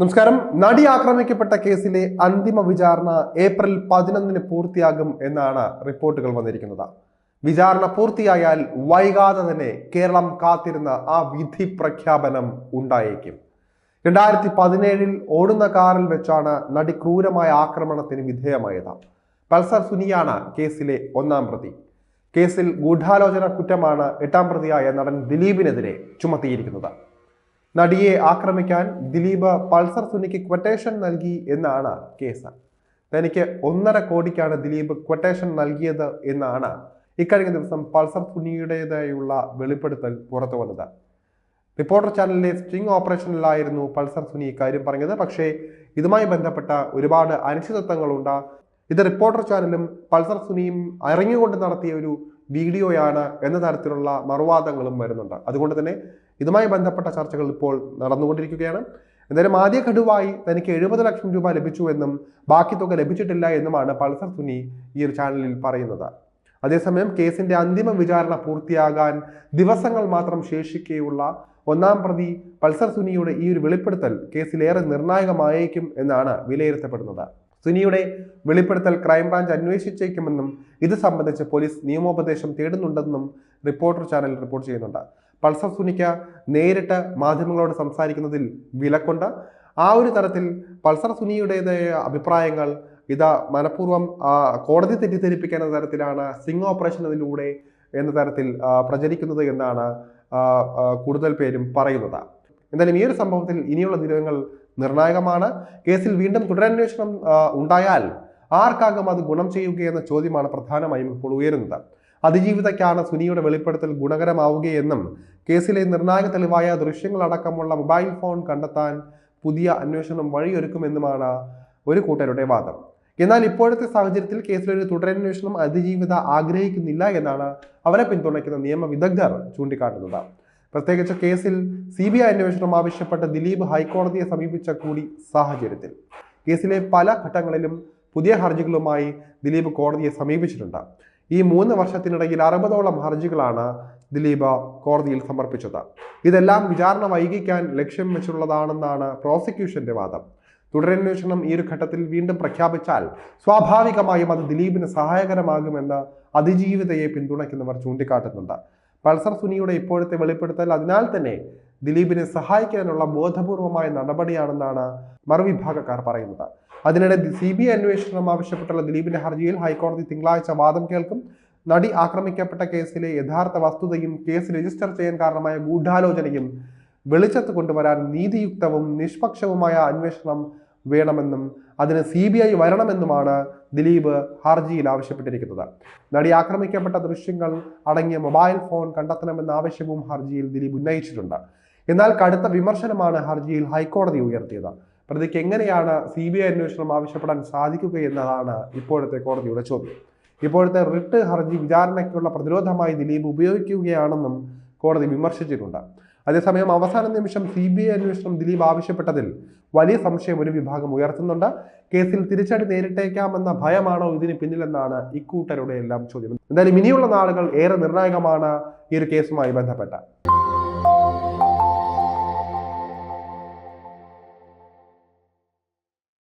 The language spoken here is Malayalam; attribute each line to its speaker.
Speaker 1: നമസ്കാരം. നടി ആക്രമിക്കപ്പെട്ട കേസിലെ അന്തിമ വിചാരണ ഏപ്രിൽ പതിനൊന്നിന് പൂർത്തിയാകും എന്നാണ് റിപ്പോർട്ടുകൾ വന്നിരിക്കുന്നത്. വിചാരണ പൂർത്തിയായാൽ വൈകാതെ തന്നെ കേരളം കാത്തിരുന്ന ആ വിധി പ്രഖ്യാപനം ഉണ്ടായേക്കും. രണ്ടായിരത്തി പതിനേഴിൽ ഓടുന്ന കാറിൽ വെച്ചാണ് നടി ക്രൂരമായ ആക്രമണത്തിന് വിധേയമായത്. പൾസർ സുനിയാണ് കേസിലെ ഒന്നാം പ്രതി. കേസിൽ ഗൂഢാലോചന കുറ്റമാണ് എട്ടാം പ്രതിയായ നടൻ ദിലീപിനെതിരെ ചുമത്തിയിരിക്കുന്നത്. നടിയെ ആക്രമിക്കാൻ ദിലീപ് പൾസർ സുനിക്ക് ക്വട്ടേഷൻ നൽകി എന്നാണ് കേസ്. തനിക്ക് ഒന്നര കോടിക്കാണ് ദിലീപ് ക്വട്ടേഷൻ നൽകിയത് എന്നാണ് ഇക്കഴിഞ്ഞ ദിവസം പൾസർ സുനിയുടേതായുള്ള വെളിപ്പെടുത്തൽ പുറത്തു വന്നത്. റിപ്പോർട്ടർ ചാനലിലെ സ്ട്രിംഗ് ഓപ്പറേഷനിലായിരുന്നു പൾസർ സുനി ഇക്കാര്യം പറഞ്ഞത്. പക്ഷേ ഇതുമായി ബന്ധപ്പെട്ട ഒരുപാട് അനിശ്ചിതത്വങ്ങളുണ്ട്. ഇത് റിപ്പോർട്ടർ ചാനലും പൾസർ സുനിയും അറിഞ്ഞുകൊണ്ട് നടത്തിയ ഒരു വീഡിയോയാണ് എന്ന തരത്തിലുള്ള മറുവാദങ്ങളും വരുന്നുണ്ട്. അതുകൊണ്ട് തന്നെ ഇതുമായി ബന്ധപ്പെട്ട ചർച്ചകൾ ഇപ്പോൾ നടന്നുകൊണ്ടിരിക്കുകയാണ്. എന്തായാലും ആദ്യ ഘടുവായി തനിക്ക് എഴുപത് ലക്ഷം രൂപ ലഭിച്ചു എന്നും ബാക്കി തുക ലഭിച്ചിട്ടില്ല എന്നുമാണ് പൾസർ സുനി ഈ ഒരു ചാനലിൽ പറയുന്നത്. അതേസമയം കേസിന്റെ അന്തിമ വിചാരണ പൂർത്തിയാകാൻ ദിവസങ്ങൾ മാത്രം ശേഷിക്കെയുള്ള ഒന്നാം പ്രതി പൾസർ സുനിയുടെ ഈ ഒരു വെളിപ്പെടുത്തൽ കേസിലേറെ നിർണായകമായേക്കും എന്നാണ് വിലയിരുത്തപ്പെടുന്നത്. സുനിയുടെ വെളിപ്പെടുത്തൽ ക്രൈംബ്രാഞ്ച് അന്വേഷിച്ചേക്കുമെന്നും ഇത് സംബന്ധിച്ച് പോലീസ് നിയമോപദേശം തേടുന്നുണ്ടെന്നും റിപ്പോർട്ടർ ചാനൽ റിപ്പോർട്ട് ചെയ്യുന്നുണ്ട്. പൾസർ സുനിക്ക് നേരിട്ട് മാധ്യമങ്ങളോട് സംസാരിക്കുന്നതിൽ വിലക്കൊണ്ട്. ആ ഒരു തരത്തിൽ പൾസർ സുനിയുടേതായ അഭിപ്രായങ്ങൾ ഇത് മനഃപൂർവം കോടതി തെറ്റിദ്ധരിപ്പിക്കുന്ന തരത്തിലാണ് സിംഗ് ഓപ്പറേഷനിലൂടെ എന്ന തരത്തിൽ പ്രചരിക്കുന്നത് എന്നാണ് കൂടുതൽ പേരും പറയുന്നത്. എന്തായാലും ഈ ഒരു സംഭവത്തിൽ ഇനിയുള്ള ദിനങ്ങൾ നിർണായകമാണ്. കേസിൽ വീണ്ടും തുടരന്വേഷണം ഉണ്ടായാൽ ആർക്കാകും അത് ഗുണം ചെയ്യുകയെന്ന ചോദ്യമാണ് പ്രധാനമായും ഇപ്പോൾ ഉയരുന്നത്. അതിജീവിതയ്ക്കാണ് സുനിയുടെ വെളിപ്പെടുത്തൽ ഗുണകരമാവുകയെന്നും കേസിലെ നിർണായക തെളിവായ ദൃശ്യങ്ങളടക്കമുള്ള മൊബൈൽ ഫോൺ കണ്ടെത്താൻ പുതിയ അന്വേഷണം വഴിയൊരുക്കുമെന്നുമാണ് ഒരു കൂട്ടരുടെ വാദം. എന്നാൽ ഇപ്പോഴത്തെ സാഹചര്യത്തിൽ കേസിലൊരു തുടരന്വേഷണം അതിജീവിത ആഗ്രഹിക്കുന്നില്ല എന്നാണ് അവരെ പിന്തുണയ്ക്കുന്ന നിയമ വിദഗ്ധർ ചൂണ്ടിക്കാട്ടുന്നത്. പ്രത്യേകിച്ച് കേസിൽ സി ബി ഐ അന്വേഷണം ആവശ്യപ്പെട്ട് ദിലീപ് ഹൈക്കോടതിയെ സമീപിച്ച കൂടി സാഹചര്യത്തിൽ. കേസിലെ പല ഘട്ടങ്ങളിലും പുതിയ ഹർജികളുമായി ദിലീപ് കോടതിയെ സമീപിച്ചിട്ടുണ്ട്. ഈ മൂന്ന് വർഷത്തിനിടയിൽ അറുപതോളം ഹർജികളാണ് ദിലീപ് കോടതിയിൽ സമർപ്പിച്ചത്. ഇതെല്ലാം വിചാരണ വൈകിക്കാൻ ലക്ഷ്യം വെച്ചുള്ളതാണെന്നാണ് പ്രോസിക്യൂഷന്റെ വാദം. തുടരന്വേഷണം ഈ ഒരു ഘട്ടത്തിൽ വീണ്ടും പ്രഖ്യാപിച്ചാൽ സ്വാഭാവികമായും അത് ദിലീപിന് സഹായകരമാകുമെന്ന് അതിജീവിതയെ പിന്തുണയ്ക്കുന്നവർ ചൂണ്ടിക്കാട്ടുന്നുണ്ട്. പൾസർ സുനിയുടെ ഇപ്പോഴത്തെ വെളിപ്പെടുത്തൽ അതിനാൽ തന്നെ ദിലീപിനെ സഹായിക്കാനുള്ള ബോധപൂർവമായ നടപടിയാണെന്നാണ് മറുവിഭാഗക്കാർ പറയുന്നത്. അതിനിടെ സി ബി ഐ അന്വേഷണം ആവശ്യപ്പെട്ടുള്ള ദിലീപിന്റെ ഹർജിയിൽ ഹൈക്കോടതി തിങ്കളാഴ്ച വാദം കേൾക്കും. നടി ആക്രമിക്കപ്പെട്ട കേസിലെ യഥാർത്ഥ വസ്തുതയും കേസ് രജിസ്റ്റർ ചെയ്യാൻ കാരണമായ ഗൂഢാലോചനയും വെളിച്ചത്ത് കൊണ്ടുവരാൻ നീതിയുക്തവും നിഷ്പക്ഷവുമായ അന്വേഷണം വേണമെന്നും അതിന് സി ബി ഐ വരണമെന്നുമാണ് ദിലീപ് ഹർജിയിൽ ആവശ്യപ്പെട്ടിരിക്കുന്നത്. നടി ആക്രമിക്കപ്പെട്ട ദൃശ്യങ്ങൾ അടങ്ങിയ മൊബൈൽ ഫോൺ കണ്ടെത്തണമെന്ന ആവശ്യവും ഹർജിയിൽ ദിലീപ് ഉന്നയിച്ചിട്ടുണ്ട്. എന്നാൽ കടുത്ത വിമർശനമാണ് ഹർജിയിൽ ഹൈക്കോടതി ഉയർത്തിയത്. പ്രതിക്ക് എങ്ങനെയാണ് സി ബി ഐ അന്വേഷണം ആവശ്യപ്പെടാൻ സാധിക്കുക എന്നതാണ് ഇപ്പോഴത്തെ കോടതിയുടെ ചോദ്യം. ഇപ്പോഴത്തെ റിട്ട് ഹർജി വിചാരണയ്ക്കുള്ള പ്രതിരോധമായി ദിലീപ് ഉപയോഗിക്കുകയാണെന്നും കോടതി വിമർശിച്ചിട്ടുണ്ട്. അതേസമയം അവസാന നിമിഷം സി ബി ഐ അന്വേഷണം ദിലീപ് ആവശ്യപ്പെട്ടതിൽ വലിയ സംശയം ഒരു വിഭാഗം ഉയർത്തുന്നുണ്ട്. കേസിൽ തിരിച്ചടി നേരിട്ടേക്കാമെന്ന ഭയമാണോ ഇതിന് പിന്നിലെന്നാണ് ഇക്കൂട്ടരുടെ എല്ലാം ചോദ്യം. എന്തായാലും ഇനിയുള്ള നാളുകൾ ഏറെ നിർണായകമാണ് ഈ ഒരു കേസുമായി ബന്ധപ്പെട്ട.